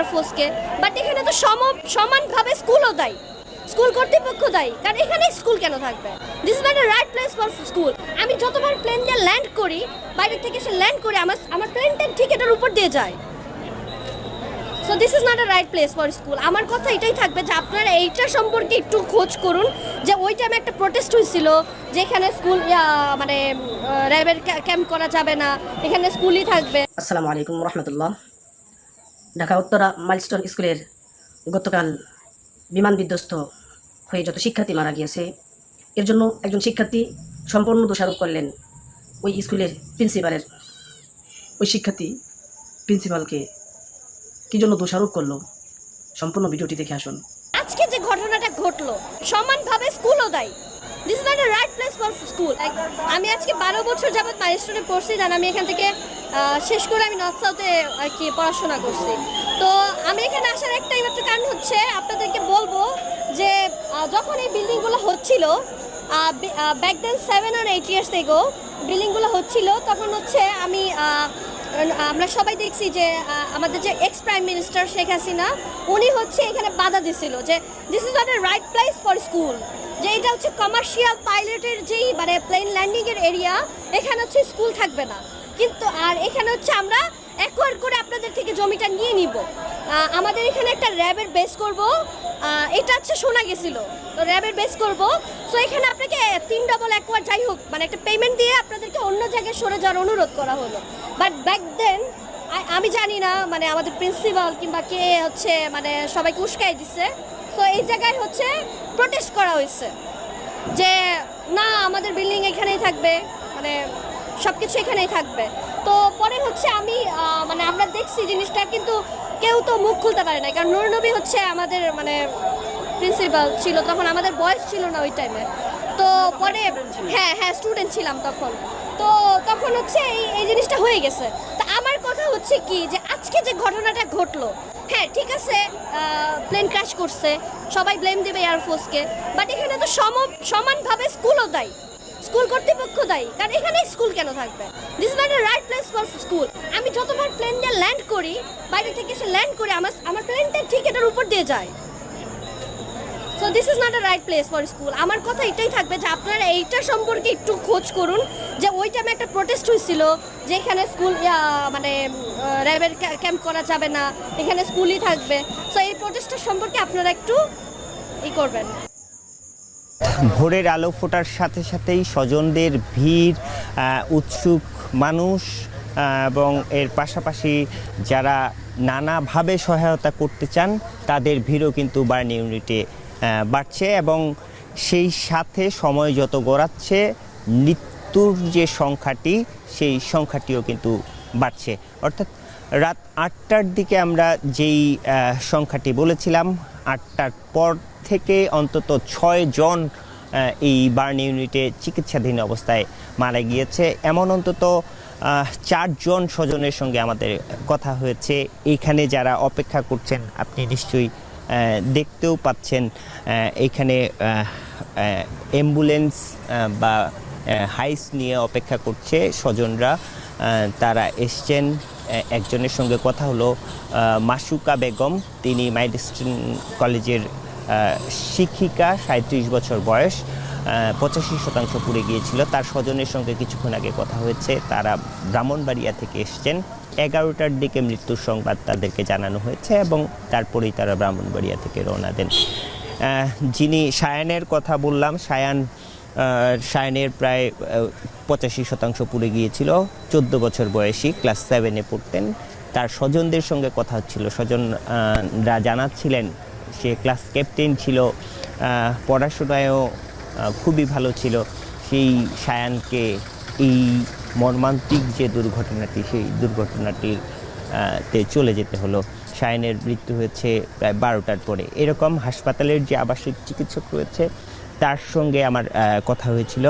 এয়ারফোর্সকে but এখানে তো সম সমানভাবে স্কুলও দেয়। স্কুল কর্তৃপক্ষ দায়ী। কারণ এখানে স্কুল কেন থাকবে? This is not a right place for school আমি যতবার প্লেন দিয়ে ল্যান্ড করি, বাইরে থেকে এসে ল্যান্ড করি আমার আমার প্লেনটা ঠিক এটার উপর দিয়ে যায়। So this is not a right place for school আমার কথা এটাই থাকবে যে আপনারা এইটা সম্পর্কে একটু খোঁজ করুন যে ওই টাইমে একটা প্রোটেস্ট হয়েছিল, যেখানে স্কুল মানে র্যাবের ক্যাম্প করা যাবে না, এখানে স্কুলই থাকবে। আসসালামু আলাইকুম রহমতুল্লাহ। ঢাকা উত্তরা মাইলস্টোন স্কুলের গতকাল বিমান বিধ্বস্ত হয়ে যত শিক্ষার্থী মারা গিয়েছে, এর জন্য একজন শিক্ষার্থী সম্পূর্ণ দোষারোপ করলেন ওই স্কুলের প্রিন্সিপালের। ওই শিক্ষার্থী প্রিন্সিপালকে কী জন্য দোষারোপ করল? সম্পূর্ণ ভিডিওটি দেখে আসুন। আজকে যে ঘটনাটা ঘটলো, সমানভাবে স্কুলও দেয়। This is not right place for school আমি আজকে বারো বছর যাবৎ মাইস্টোনে পড়ছি দেন আমি এখান থেকে শেষ করে আমি নর্থ সাউথে আর কি পড়াশোনা করছি। তো আমি এখানে আসার একটাই মাত্র কারণ হচ্ছে আপনাদেরকে বলব যে যখন এই বিল্ডিংগুলো হচ্ছিল ব্যাক দেন সেভেন আর এইট ইয়ার্স থেকে বিল্ডিংগুলো হচ্ছিল, তখন হচ্ছে আমি আমরা সবাই দেখছি যে আমাদের যে ex prime minister Sheikh Hasina, উনি হচ্ছে এখানে বাধা দিছিল যে this is not a right place for school যে এটা হচ্ছে কমার্শিয়াল পাইলটের যেই মানে প্লেন ল্যান্ডিংয়ের এরিয়া এখানে হচ্ছে স্কুল থাকবে না। কিন্তু আর এখানে হচ্ছে আমরা একোয়ার করে আপনাদের থেকে জমিটা নিয়ে নিব। আমাদের এখানে একটা র্যাবের বেস করব। এটা হচ্ছে শোনা গেছিল। তো র্যাবের বেস করব। সো এখানে আপনাকে তিন ডবল একোয়ার যাই হোক মানে একটা পেমেন্ট দিয়ে আপনাদেরকে অন্য জায়গায় সরে যাওয়ার অনুরোধ করা হলো। বাট ব্যাক দেন আমি জানি না মানে আমাদের প্রিন্সিপাল কিংবা কে হচ্ছে মানে সবাইকে উস্কাই দিছে। তো এই জায়গায় হচ্ছে প্রোটেস্ট করা হয়েছে। যে, না, আমাদের বিল্ডিং এখানেই থাকবে। মানে সব কিছু এখানেই থাকবে। তো পরে হচ্ছে আমি মানে আমরা দেখছি জিনিসটা কিন্তু কেউ তো মুখ খুলতে পারে না কারণ নুরনবী হচ্ছে আমাদের মানে প্রিন্সিপাল ছিল তখন আমাদের বয়স ছিল না ওই টাইমে তো পরে হ্যাঁ হ্যাঁ স্টুডেন্ট ছিলাম তখন। তো তখন হচ্ছে এই এই জিনিসটা হয়ে গেছে। তা আমার কথা হচ্ছে কি যে আজকে যে ঘটনাটা ঘটলো হ্যাঁ ঠিক আছে প্লেন ক্র্যাশ করছে সবাই ব্লেম দেবে এয়ারফোর্সকে বাট এখানে তো সম সমানভাবে স্কুলও দেয়। স্কুল কর্তৃপক্ষ দায়ী। কারণ এখানে স্কুল কেন থাকবে? This is right place for school আমি যতবার প্লেন দিয়ে ল্যান্ড করি, বাইরে থেকে এসে ল্যান্ড করি, আমার আমার প্লেনটা ঠিক এটার উপর দিয়ে যায়। So this is not a right place for school আমার কথা এটাই থাকবে যে আপনারা এইটা সম্পর্কে একটু খোঁজ করুন যে ওই টাইমে একটা প্রোটেস্ট হয়েছিল যে এখানে স্কুল মানে র্যাবের ক্যাম্প করা যাবে না, এখানে স্কুলই থাকবে। সো এই প্রোটেস্টের সম্পর্কে আপনারা একটু ই করবেন। ভোরের আলো ফোটার সাথে সাথেই স্বজনদের ভিড় উৎসুক মানুষ এবং এর পাশাপাশি যারা নানাভাবে সহায়তা করতে চান, তাদের ভিড়ও কিন্তু বার্ন ইউনিটে বাড়ছে এবং সেই সাথে সময় যত গড়াচ্ছে, মৃত্যুর যে সংখ্যাটি, সেই সংখ্যাটিও কিন্তু বাড়ছে। অর্থাৎ রাত আটটার দিকে আমরা যেই সংখ্যাটি বলেছিলাম আটটার পর থেকে অন্তত ছয় জন এই বার্ন ইউনিটে চিকিৎসাধীন অবস্থায় মারা গিয়েছে। এমন অন্তত চারজন স্বজনের সঙ্গে আমাদের কথা হয়েছে। এইখানে যারা অপেক্ষা করছেন, আপনি নিশ্চয়ই দেখতেও পাচ্ছেন এখানে অ্যাম্বুলেন্স বা হাইস নিয়ে অপেক্ষা করছে স্বজনরা। তারা এসছেন। একজনের সঙ্গে কথা হলো মাসুকা বেগম। তিনি মাইডস্টন কলেজের শিক্ষিকা সাঁত্রিশ বছর বয়স পঁচাশি শতাংশ পুড়ে গিয়েছিল। তার স্বজনের সঙ্গে কিছুক্ষণ আগে কথা হয়েছে। তারা ব্রাহ্মণবাড়িয়া থেকে এসছেন। এগারোটার দিকে মৃত্যুর সংবাদ তাদেরকে জানানো হয়েছে এবং তারপরেই তারা ব্রাহ্মণবাড়িয়া থেকে রওনা দেন। যিনি সায়ানের কথা বললাম, সায়ান আহ, প্রায় পঁচাশি শতাংশ পুড়ে গিয়েছিল। চোদ্দ বছর বয়সী ক্লাস সেভেনে পড়তেন। তার স্বজনদের সঙ্গে কথা হচ্ছিল। স্বজনরা জানাচ্ছিলেন সে ক্লাস ক্যাপ্টেন ছিল পড়াশোনায়ও খুবই ভালো ছিল। সেই সায়ানকে এই মর্মান্তিক যে দুর্ঘটনাটি সেই দুর্ঘটনাটির তে চলে যেতে হলো। সায়নের মৃত্যু হয়েছে প্রায় বারোটার পরে। এরকম হাসপাতালের যে আবাসিক চিকিৎসক রয়েছে তার সঙ্গে আমার কথা হয়েছিল।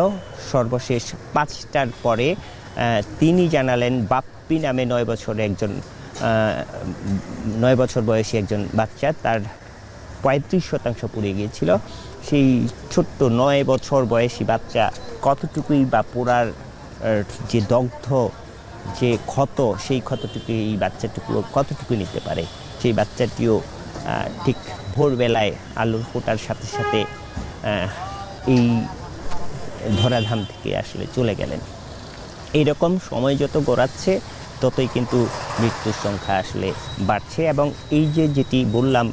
সর্বশেষ পাঁচটার পরে তিনি জানালেন, বাপ্পি নামে নয় বছরের একজন নয় বছর বয়সী একজন বাচ্চা, তার পঁয়ত্রিশ শতাংশ পুড়ে গিয়েছিল। সেই ছোট্ট নয় বছর বয়সী বাচ্চা কতটুকুই বা পোড়ার যে দগ্ধ, যে ক্ষত, সেই ক্ষতটুকু এই বাচ্চাটুকু কতটুকু নিতে পারে? সেই বাচ্চাটিও ঠিক ভোরবেলায় আলুর ফোটার সাথে সাথে এই ধরাধাম থেকে আসলে চলে গেলেন। এইরকম সময় যত গড়াচ্ছে, ততই কিন্তু মৃত্যুর সংখ্যা আসলে বাড়ছে এবং এই যে যেটি বললাম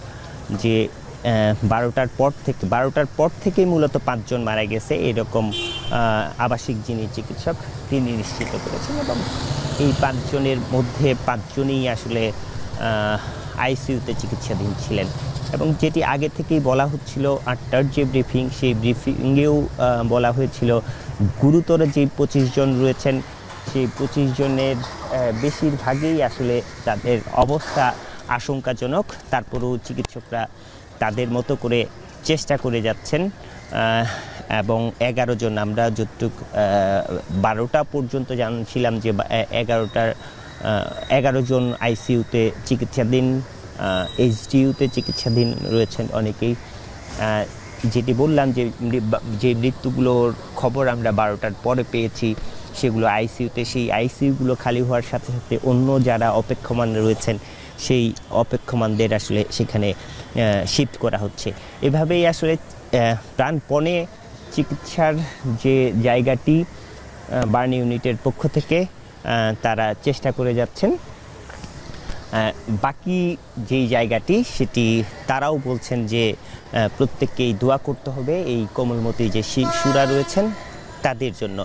যে বারোটার পর থেকে, বারোটার পর থেকেই মূলত পাঁচজন মারা গেছে, এরকম আবাসিক যিনি চিকিৎসক, তিনি নিশ্চিত করেছেন এবং এই পাঁচজনের মধ্যে পাঁচজনই আসলে আইসিইউতে চিকিৎসাধীন ছিলেন। এবং যেটি আগে থেকেই বলা হচ্ছিল আটটার যে ব্রিফিং সেই ব্রিফিংয়েও বলা হয়েছিল। গুরুতর যে পঁচিশ জন রয়েছেন, সেই পঁচিশ জনের বেশিরভাগই আসলে তাদের অবস্থা আশঙ্কাজনক। তারপরেও চিকিৎসকরা তাদের মতো করে চেষ্টা করে যাচ্ছেন এবং এগারো জন আমরা যতটুক বারোটা পর্যন্ত জানছিলাম যে এগারোটার এগারো জন আইসিইউতে চিকিৎসাধীন এইচডিইউতে চিকিৎসাধীন রয়েছেন অনেকেই। যেটি বললাম যে যে মৃত্যুগুলোর খবর আমরা বারোটার পরে পেয়েছি, সেগুলো আইসিইউতে সেই আইসিইউগুলো খালি হওয়ার সাথে সাথে অন্য যারা অপেক্ষমান রয়েছেন, সেই অপেক্ষমানদের আসলে সেখানে শিফট করা হচ্ছে। এভাবেই আসলে প্রাণপণে চিকিৎসার যে জায়গাটি বার্ন ইউনিটের পক্ষ থেকে তারা চেষ্টা করে যাচ্ছেন। বাকি যেই জায়গাটি, সেটি তারাও বলছেন যে প্রত্যেককেই দোয়া করতে হবে এই কোমলমতি যে শিশুরা রয়েছেন, তাদের জন্য।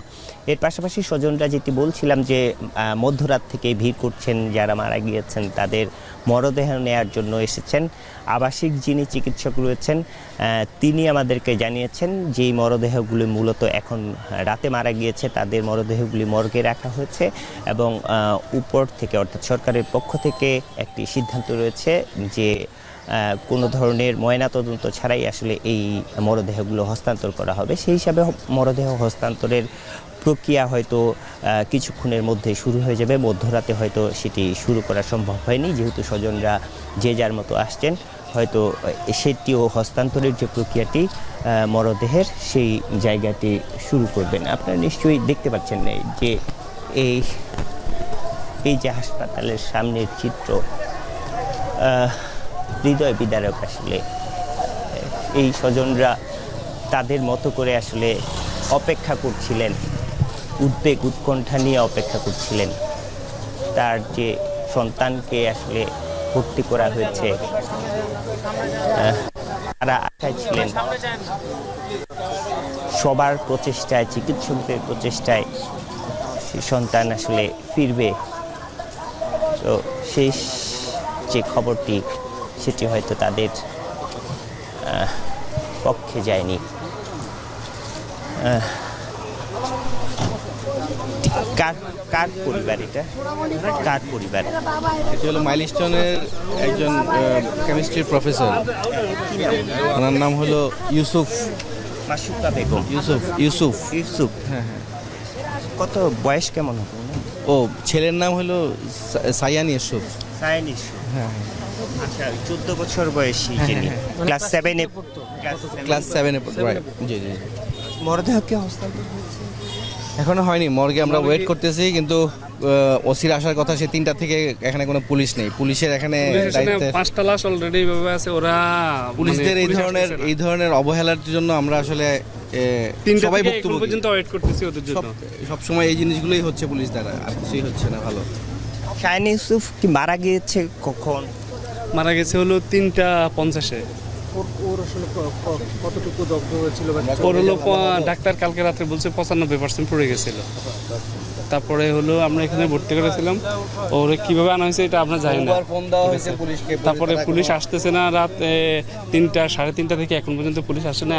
এর পাশাপাশি স্বজনরা যেটি বলছিলাম যে মধ্যরাত থেকে ভিড় করছেন, যারা মারা গিয়েছেন, তাদের মরদেহ নেয়ার জন্য এসেছেন। আবাসিক যিনি চিকিৎসক রয়েছেন তিনি আমাদেরকে জানিয়েছেন যে, এই মরদেহগুলি মূলত এখন রাতে মারা গিয়েছে, তাদের মরদেহগুলি মর্গে রাখা হয়েছে এবং উপর থেকে অর্থাৎ সরকারের পক্ষ থেকে একটি সিদ্ধান্ত রয়েছে যে কোনো ধরনের ময়নাতদন্ত ছাড়াই আসলে এই মরদেহগুলো হস্তান্তর করা হবে। সেই হিসাবে মরদেহ হস্তান্তরের প্রক্রিয়া হয়তো কিছুক্ষণের মধ্যে শুরু হয়ে যাবে। মধ্যরাতে হয়তো সেটি শুরু করা সম্ভব হয়নি। যেহেতু স্বজনরা যে যার মতো আসছেন, হয়তো সেটিও হস্তান্তরের যে প্রক্রিয়াটি মরদেহের, সেই জায়গাটি শুরু করবেন। আপনারা নিশ্চয়ই দেখতে পাচ্ছেন এই যে, এই এই যে হাসপাতালের সামনের চিত্র হৃদয় বিদারক আসলে, এই স্বজনরা তাদের মতো করে আসলে অপেক্ষা করছিলেন। উদ্বেগ, উৎকণ্ঠা নিয়ে অপেক্ষা করছিলেন। তার যে সন্তানকে আসলে ভর্তি করা হয়েছে তারা আশায় ছিলেন সবার প্রচেষ্টায়, চিকিৎসকদের প্রচেষ্টায় সন্তান আসলে ফিরবে। তো সেই যে খবরটি, সেটি হয়তো তাদের পক্ষে যায়নি। কার কার পরিবার এটা? কার পরিবার? এটি হলো মাইলস্টোনের একজন কেমিস্ট্রির প্রফেসর ওনার নাম হলো ইউসুফ। মাসুকা বেগম। ইউসুফ ইউসুফ। ইউসুফ? হ্যাঁ হ্যাঁ। কত বয়স কেমন হবে ও ছেলের নাম হলো সায়ান ইউসুফ। সায়েন ইসু হ্যাঁ আচ্ছা চোদ্দ বছর বয়সী যিনি। ক্লাস সেভেনে ক্লাস সেভেনে রাইট জি জি জি। মরদেহ কে হস্তান্তর এখনও হয়নি মর্গে আমরা ওয়েট করতেছি কিন্তু ওসির আসার কথা সে তিনটা থেকে এখানে কোনো পুলিশ নেই। পুলিশের এখানে পাঁচটা লাশ অলরেডি ভাবে আছে ওরা পুলিশদের মানে এই ধরনের এই ধরনের অবহেলার জন্য আমরা আসলে তিনটা সবাই ভুক্তভোগী। পর্যন্ত ওয়েট করতেছি ওদের জন্য। সব সময় এই জিনিসগুলোই হচ্ছে পুলিশ দ্বারা আর কিছুই হচ্ছে না ভালো। শাহিন ইউসুফ কি মারা গিয়েছে কখন? মারা গেছে হলো তিনটা পঞ্চাশে। ওর হলো ডাক্তার কালকে রাত্রে বলছে পঁচানব্বই পার্সেন্ট পড়ে গেছিল। তারপরে হলো আমরা এখানে ভর্তি করেছিলাম। ওরে কীভাবে আনা হয়েছে এটা আমরা জানি না। তারপরে পুলিশ আসতেছে না রাত তিনটা সাড়ে তিনটা থেকে এখন পর্যন্ত পুলিশ আসে না